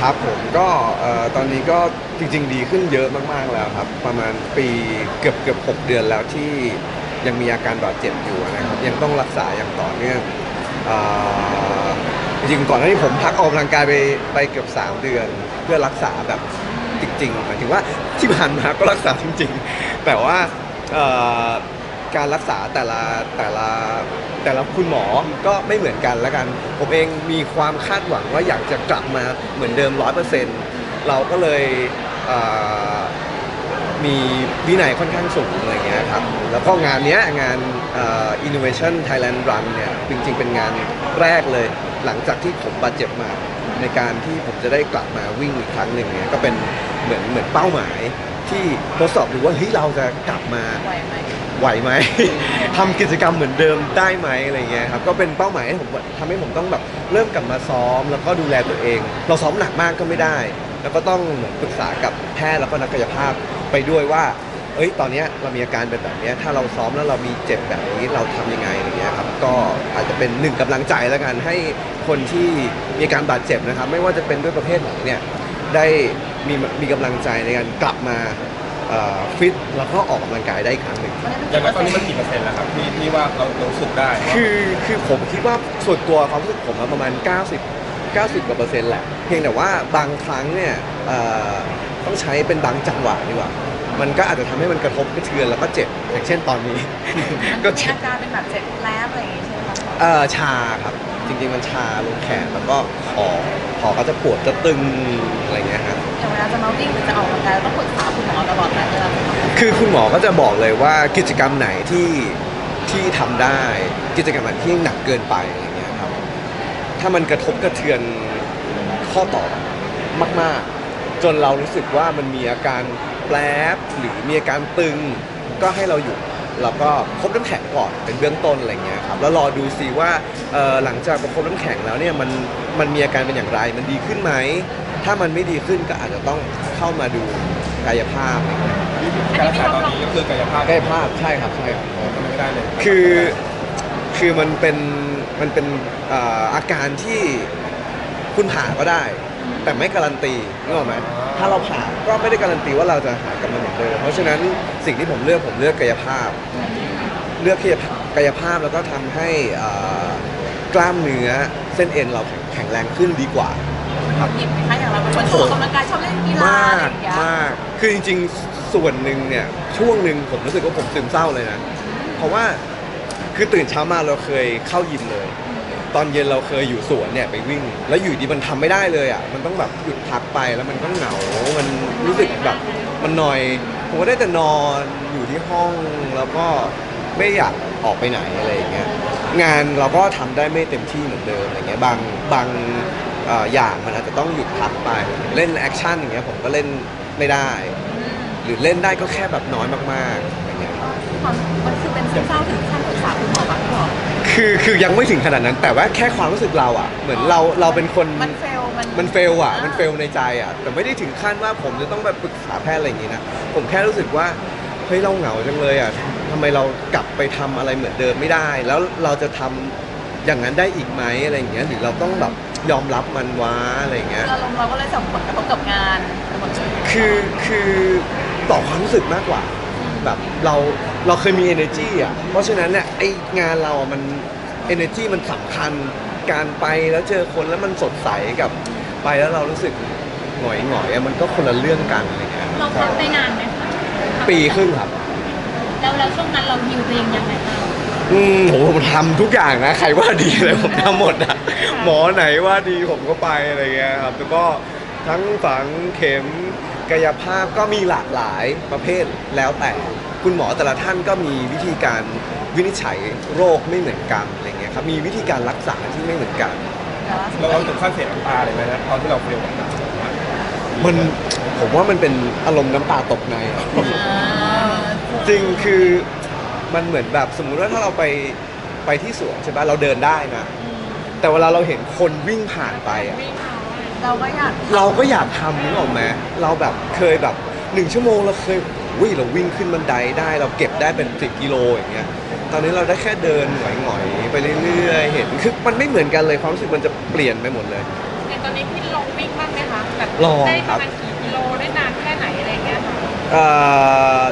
ครับผมก็เอ่อตอนนี้ก็จริง ๆ ดีขึ้นเยอะมากๆแล้วครับ ประมาณปีเกือบเกือบหกเดือนแล้วที่ยังมีอาการบาดเจ็บอยู่นะครับยังต้องรักษาอย่างต่อเนื่องเอ่อจริงๆก่อนหน้านี้ผมพักออกกำลังกายไปไปเกือบ 3 เดือน เพื่อรักษาแบบจริงๆหมายถึงว่าที่ผ่านมาก็รักษาจริง ๆ แต่ว่าเอ่อ การรักษาแต่ละแต่ละแต่ละคุณหมอก็ไม่เหมือนกันแล้วกัน ผมเองมีความคาดหวังว่าอยากจะกลับมาเหมือนเดิม100%เปอร์เซ็นต์เราก็เลยเมีวินัยค่อนข้างสูงอะไรเงี้ยครับ แล้วก็งานเนี้ยงานอ่อ Innovation Thailand Run เนี่ยจริงๆ เป็นงานแรกเลย หลังจากที่ผมบาดเจ็บมาในการที่ผมจะได้กลับมาวิ่งอีกครั้งหนึ่งเนี่ยก็เป็นเหมือนเหมือนเป้าหมายที่ทดสอบดูว่าเฮ้ยเราจะกลับมา ไหวไหม ทำกิจกรรมเหมือนเดิมได้ไหมอะไรเงี้ยครับก็เป็นเป้าหมายให้ผมทำให้ผมต้องแบบเริ่มกลับมาซ้อมแล้วก็ดูแลตัวเอง เราซ้อมหนักมากก็ไม่ได้ แล้วก็ต้องเหมือนปรึกษากับแพทย์แล้วก็นักกายภาพไปด้วยว่า เอ้ยตอนเนี้ยเรามีอาการเป็นแบบเนี้ยถ้าเราซ้อมแล้วเรามีเจ็บแบบนี้เราทำยังไงอะไรเงี้ยครับก็อาจจะเป็นหนึ่งกำลังใจแล้วกันให้คนที่มีอาการบาดเจ็บนะครับไม่ว่าจะเป็นด้วยประเภทไหนเนี่ยได้มีมีกำลังใจในการกลับมา ฟิตแล้วก็ออกกำลังกายได้อีกครั้งหนึ่ง อย่างนั้นตอนนี้มันกี่เปอร์เซ็นต์แล้วครับที่ที่ว่าเราเรารู้สึกได้ว่าคือคือผมคิดว่าส่วนตัวความรู้สึกผมอะประมาณ 90 90 กว่าเปอร์เซ็นต์แหละ เพียงแต่ว่าบางครั้งเนี่ยเอ่อต้องใช้เป็นบางจังหวะดีกว่า มันก็อาจจะทำให้มันกระทบกระเทือนแล้วก็เจ็บ อย่างเช่นตอนนี้มันก็มีเจ็บอาการเป็นแบบเจ็บแล้อะไรอย่างงี้ใช่ไหมคะเอ่อชาครับ จริงๆมันชาลงแขนแล้วก็คอคอก็จะปวดจะตึงอะไรเงี้ยครับ อย่างเวลาจะมาวิ่งหรือจะออกกำลังกายเราต้องปรึกษาคุณหมอตลอดไหมเวลาจะทำคือคุณหมอก็จะบอกเลยว่ากิจกรรมไหนที่ที่ทำได้กิจกรรมไหนที่หนักเกินไปอะไรเงี้ยครับถ้ามันกระทบกระเทือนข้อต่อมาก ๆ จนเรารู้สึกว่ามันมีอาการแปรบหรือมีอาการตึงก็ให้เราหยุดแล้วก็พบน้ำแข็งก่อนเป็นเบื้องต้นอะไรเงี้ยครับแล้วรอดูซิว่าเอ่อหลังจากประคบน้ำแข็งแล้วเนี่ยมันมันมีอาการเป็นอย่างไร มันดีขึ้นไหม ถ้ามันไม่ดีขึ้นก็อาจจะต้องเข้ามาดูกายภาพอะไรเงี้ยการรักษาตอนนี้ก็คือกายภาพกายภาพใช่ครับใช่ครับอ๋อทำไม่ได้เลยคือคือมันเป็นมันเป็นเอ่ออาการที่คุณผ่าก็ได้ แต่ไม่การันตีนึกออกไหมถ้าเราผ่าก็ไม่ได้การันตีว่าเราจะหายกลับมาเหมือนเดิมเพราะฉะนั้นสิ่งที่ผมเลือกผมเลือกกายภาพ เลือกที่จะกายภาพแล้วก็ทำให้เอ่อกล้ามเนื้อเส้นเอ็นเราแข็งแข็งแรงขึ้นดีกว่า หงุดหงิดไหมคะอย่างเราเป็นคนชอบออกกำลังกายชอบเล่นกีฬามาอะไรกอย่างเงี้ยมาก คือจริงๆ ส่วนหนึ่งเนี่ย ช่วงหนึ่งผมรู้สึกว่าผมซึมเศร้าเลยนะ เพราะว่าคือตื่นเช้ามาเราเคยเข้ายิมเลย ตอนเย็นเราเคยอยู่สวนเนี่ยไปวิ่ง แล้วอยู่ดีมันทำไม่ได้เลยอะ มันต้องแบบหยุดพักไปแล้วมันก็เหงา มันรู้สึกแบบมันหน่อย ผมก็ได้แต่นอนอยู่ที่ห้องแล้วก็ไม่อยากออกไปไหนอะไรอย่างเงี้ย งานเราก็ทำได้ไม่เต็มที่เหมือนเดิมอะไรเงี้ย บางบาง เอ่ออย่างมันอาจจะต้องหยุดพักไป เล่นแอคชั่นอย่างเงี้ยผมก็เล่นไม่ได้ หรือเล่นได้ก็แค่แบบน้อยมากๆอะไรเงี้ยความมันคือเป็นซึมเศร้าถึงขั้นปรึกษาคุณหมอบ้างหรอคือคือยังไม่ถึงขนาดนั้น แต่ว่าแค่ความรู้สึกเราอะ เหมือนเราเราเป็นคน มันเฟลมันมันเฟลอะ มันเฟลในใจอะ แต่ไม่ได้ถึงขั้นว่าผมจะต้องไปปรึกษาแพทย์อะไรอย่างงี้นะ ผมแค่รู้สึกว่า เฮ้ยเราเหงาจังเลยอะทำไมเรากลับไปทำอะไรเหมือนเดิมไม่ได้ แล้วเราจะทำอย่างนั้นได้อีกไหมอะไรอย่างเงี้ย หรือเราต้องแบบ ยอมรับมันว้าอะไรอย่างเงี้ย อารมณ์เราก็เลยส่งผลกระทบกับงานไปหมดเลยคือคือต่อความรู้สึกมากกว่า แบบเราเราเคยมี energy อะ เพราะฉะนั้นเนี่ยไองานเราอะมัน energy มันสำคัญการไปแล้วเจอคนแล้วมันสดใสกับไปแล้วเรารู้สึกหงอยหงอยๆอะมันก็คนละเรื่องกันอะไรเงี้ยเราพักได้นานไหมคะปีครึ่งครับ แล้วแล้วช่วงนั้นเราฮิวตัวเองยังไงบ้าง อืมโหผมทำทุกอย่างนะ ใครว่าดีเลยผมทำหมดนะหมอไหนว่าดีผมก็ไปอะไรเงี้ยครับแล้วก็ทั้งฝังเข็มกายภาพก็มีหลากหลายประเภทแล้วแต่คุณหมอแต่ละท่านก็มีวิธีการวินิจฉัยโรคไม่เหมือนกันอะไรเงี้ยครับมีวิธีการรักษาที่ไม่เหมือนกันแต่ว่าเราเราถึงขั้นเสียน้ำตาเลยไหมนะตอนที่เราเฟลกับมันมันผมว่ามันเป็นอารมณ์น้ำตาตกในอะอ่าจริงคือ มันเหมือนแบบสมมุติว่าถ้าเราไปไปที่สวนใช่ปะเราเดินได้นะแต่เวลาเราเห็นคนวิ่งผ่านไปอะเราก็อยากเราก็อยากทำนึกออกไหมเราแบบเคยแบบหนึ่งชั่วโมงเราเคยวิ่งเราวิ่งขึ้นบันไดได้ เราเก็บได้เป็นสิบกิโลอย่างเงี้ยตอนนี้เราได้แค่เดินหงอยๆไปเรื่อยๆเห็นคือมันไม่เหมือนกันเลยความรู้สึกมันจะเปลี่ยนไปหมดเลยในตอนนี้ที่ลงองวิ่งบ้างไหมคะแบบลองได้คปรัระบมาณกี่กิโลได้นานแค่ไหนอะไรอย่างเงี้ยค่ะเอ่อ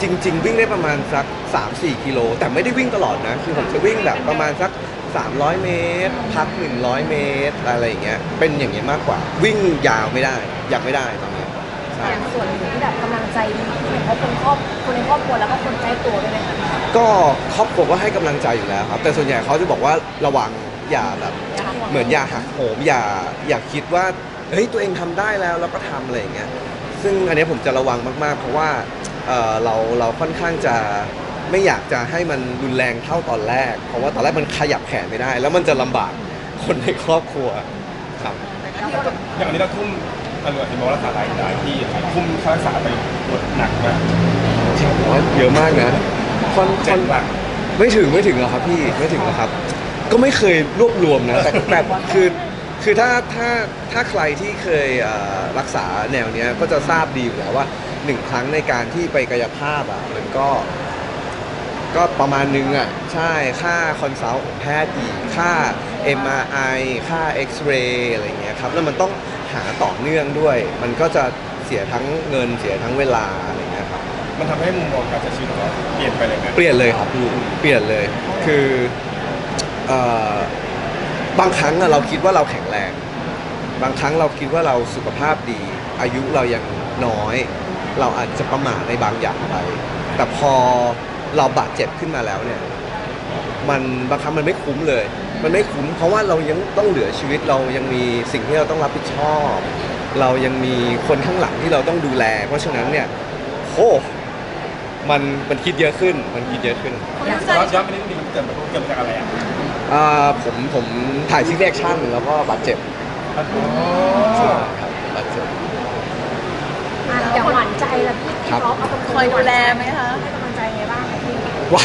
จริง ๆ วิ่งได้ประมาณสัก 3-4 กิโล แต่ไม่ได้วิ่งตลอดนะ คือผมจะวิ่งแบบประมาณสัก 300 เมตร พัก 100 เมตร อะไรอย่างเงี้ย เป็นอย่างเงี้ยมากกว่า วิ่งยาวไม่ได้ อยากไม่ได้ตอนนี้ใช่อย่างส่วนหนึ่งที่แบบกำลังใจดีที่เพราะคนครอบคนในครอบครัวแล้วก็คนใกล้ตัวด้วยไหมคะก็ครอบครัวก็ให้กำลังใจอยู่แล้วครับ แต่ส่วนใหญ่เขาจะบอกว่าระวังอย่าแบบ เหมือนอย่าหักโหมอย่าอย่าคิดว่าเฮ้ยตัวเองทำได้แล้วแล้วก็ทำอะไรอย่างเงี้ยซึ่งอันเนี้ยผมจะระวังมากๆ เพราะว่าเอ่อเราเราค่อนข้างจะ ไม่อยากจะให้มันรุนแรงเท่าตอนแรก เพราะว่าตอนแรกมันขยับแขนไม่ได้ แล้วมันจะลำบากคนในครอบครัวครับ อย่างนี้เราทุ่มตำรวจที่บอกรักษาหลายหลายที่ทุ่มค่ารักษาไปหมดหนักมากผมว่าเยอะมากนะค่อนค่เจ็อนดหลักไม่ถึงไม่ถึงหรอกครับพี่ไม่ถึงหรอกครับ ก็ไม่เคยรวบรวมนะแต่แต่คือคือถ้าถ้าถ้าใครที่เคยเอ่อรักษาแนวเนี้ยก็จะทราบดีอยู่แล้วว่าหนึ่งครั้งในการที่ไปกายภาพอะมันก็ ก็ประมาณนึงอะ ใช่ค่าคอนซัลท์ของแพทย์อีกค่า MRI ค่าเอ็กซเรย์อะไรอย่างเงี้ยครับ แล้วมันต้องหาต่อเนื่องด้วย มันก็จะเสียทั้งเงินเสียทั้งเวลาอะไรอย่างเงี้ยครับ มันทำให้มุมมองการใช้ชีวิตของเราเปลี่ยนไปเลยนะเปลี่ยนเลยครับพี่เปลี่ยนเลยคือเอ่อบางครั้งอะเราคิดว่าเราแข็งแรง บางครั้งเราคิดว่าเราสุขภาพดี อายุเรายังน้อย เราอาจจะประมาทในบางอย่างไป แต่พอ เราบาดเจ็บขึ้นมาแล้วเนี่ย มันบางครั้งมันไม่คุ้มเลย มันไม่คุ้มเพราะว่าเรายังต้องเหลือชีวิตเรายังมีสิ่งที่เราต้องรับผิดชอบ เรายังมีคนข้างหลังที่เราต้องดูแล เพราะฉะนั้นเนี่ยโอ้มันมันคิดเยอะขึ้น มันคิดเยอะขึ้นย้อนย้อนไปนิดนึงเกิดเกิดมาจากอะไรอะอ่าผมผมถ่ายซีรีส์แอคชั่นแล้วก็บาดเจ็บอ๋อใช่ครับบาดเจ็บอะอย่างหวานใจล่ะพี่ครัพี่บก๊อฟเอาเป็นคอยดูแลไหมคะ ว้า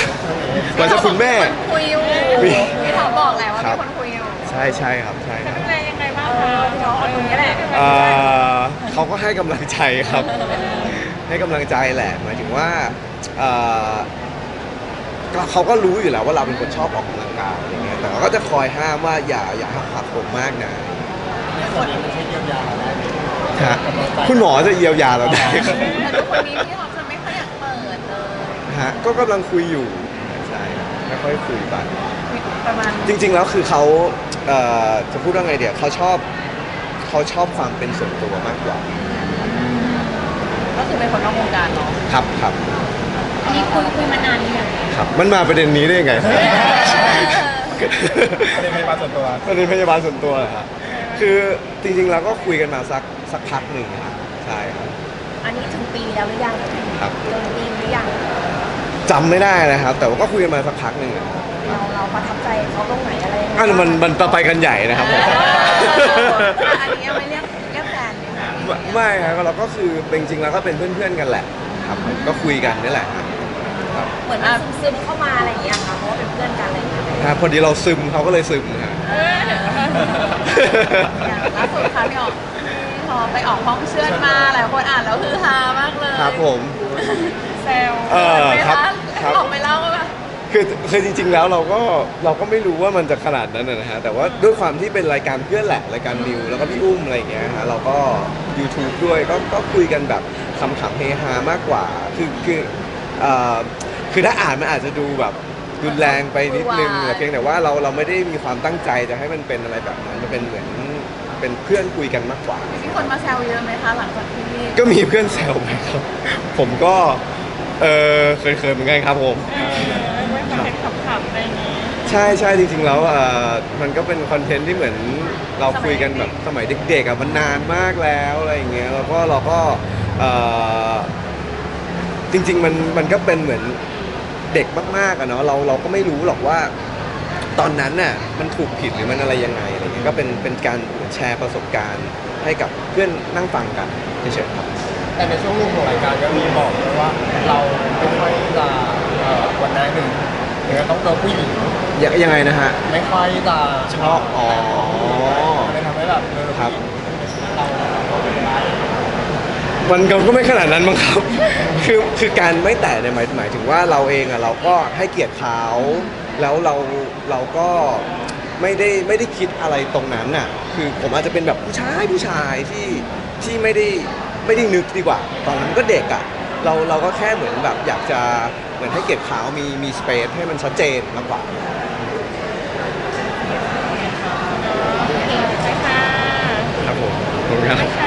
วันจะคุณแม่ คนคุยอยู่มี พี่ท็อปบอกแหละว่าครัมีบคนคุยอยู่ใช่ใช่ครับใช่ครับ ดูแลยังไงบ้างคะพี่น้องคนนี้แหละอ่าเขาก็ให้กำลังใจครับ ให้กำลังใจแหละหมายถึงว่าอ่าก็เขาก็รู้อยู่แล้วว่าเราเป็นคนชอบออกกำลังกายอะไรเงี้ยแต่เขาก็จะคอยห้ามว่าอย่าอย่าหักหักผมมากนะฮะคุณหมอจะเยียวยาเราได้ครับ แต่ทุกคนนี้พี่ท็อป ฮะก็กำลังคุยอยู่ใช่ครับไม่ค่อยคุยไปประมาณจริง ๆ แล้วคือเขาเอ่อจะพูดว่าไงเดี๋ยวเขาชอบเขาชอบความเป็นส่วนตัวมากกว่าก็คือเป็นคนนอกวงการเนาะครับครับอันนี้คุยคุยมานานหรือยังครับ มันมาประเด็นนี้ได้ยังไง ประเด็นพยาบาลส่วนตัว ประเด็นพยาบาลส่วนตัวเหรอครับคือจริงๆเราก็คุยกันมาสักสักพักหนึ่งครับใช่ครับอันนี้ถึงปีแล้วหรือยังครับเกินปีหรือยัง จำไม่ได้นะครับ แต่ว่าก็คุยกันมาสักพักหนึ่งอะครับเราเราประทับใจเขาตรงไหนอะไรยังไงอะมันมันไปกันใหญ่นะครับผม อันนี้เอาไว้เรียกเรียกแฟนเนี่ยค่ะไม่ไม่ครับเราก็คือเป็นจริงๆแล้วก็เป็นเพื่อนๆกันแหละครับผมก็คุยกันนี่แหละครับเหมือนมันซึมๆเข้ามาอะไรอย่างเงี้ยค่ะเพราะว่าเป็นเพื่อนกันอะไรอย่างเงี้ยครับพอดีเราซึมเขาก็เลยซึมครับอย่างล่าสุดค่ะพี่ออกพอไปออกห้องเชื่อดมาหลายคนอ่านแล้วคือฮามากเลยครับผม แซวเออไหมครับคะ ครับ ออกไปเล่าว่าแบบคือคือจริงๆแล้วเราก็เราก็ไม่รู้ว่ามันจะขนาดนั้นนะนะฮะแต่ว่าด้วยความที่เป็นรายการเพื่อนแหละรายการนิวแล้วก็พี่อุ้มอะไรอย่างเงี้ยฮะเราก็ YouTube ด้วยก็ก็คุยกันแบบคำถามเฮฮามากกว่า คือคือเอ่อคือถ้าอ่านมันอาจจะดูแบบรุนแรงไปนิดนึงแต่เพียงแต่ว่าเราเราไม่ได้มีความตั้งใจจะให้มันเป็นอะไรแบบนั้นมันเป็นเหมือนเป็นเพื่อนคุยกันมากกว่า มีคนมาแซวเยอะไหมคะหลังจากที่ก็มีเพื่อนแซวไหมครับ ผมก็ เออเคยเคยๆเหมือนกันครับผมไม่คอนเทนต์ขำๆอะไรอย่างนี้ ใช่ใช่จริงๆแล้วอ่อมันก็เป็นคอนเทนต์ที่เหมือนเราคุยกันแบบสมัยเด็กๆอะมันนานมากแล้วอะไรอย่างเงี้ยแล้วก็เราก็เอ่อจริง ๆ มันมันก็เป็นเหมือนเด็กมากๆอะเนาะเราเราก็ไม่รู้หรอกว่า ตอนนั้นน่ะมันถูกผิดหรือมันอะไรยังไงอะไรเงี้ยก็เป็นเป็นการเหมือนแชร์ประสบการณ์ให้กับเพื่อนนั่งฟังกันเฉยๆครับ แต่ในช่วงรูปของรายการก็มีบอกด้วยว่า เราไม่ค่อยจะเอ่อวันนั้นหนึ่งถึงจะต้องเจอผู้หญิงยังยังไงนะฮะ ไม่ค่อยจะชอบอ๋อเลยทำให้แบบเจอครับเราเราเป็นร้ายมันก็ก็ไม่ขนาดนั้นมั้งครับ คือคือการไม่แตะเนี่ยหมายหมายถึงว่าเราเองอะเราก็ให้เกียรติเขาแล้วเราเราก็ไม่ได้ไม่ได้คิดอะไรตรงนั้นน่ะ คือผมอาจจะเป็นแบบผู้ชายผู้ชายที่ที่ไม่ได้ไม่ได้นึกดีกว่า ตอนนั้นก็เด็กอะ เราเราก็แค่เหมือนแบบอยากจะเหมือนให้เก็บขาวมีมีสเปซให้มันชัดเจนมากกว่า ครับผมขอบคุณครับ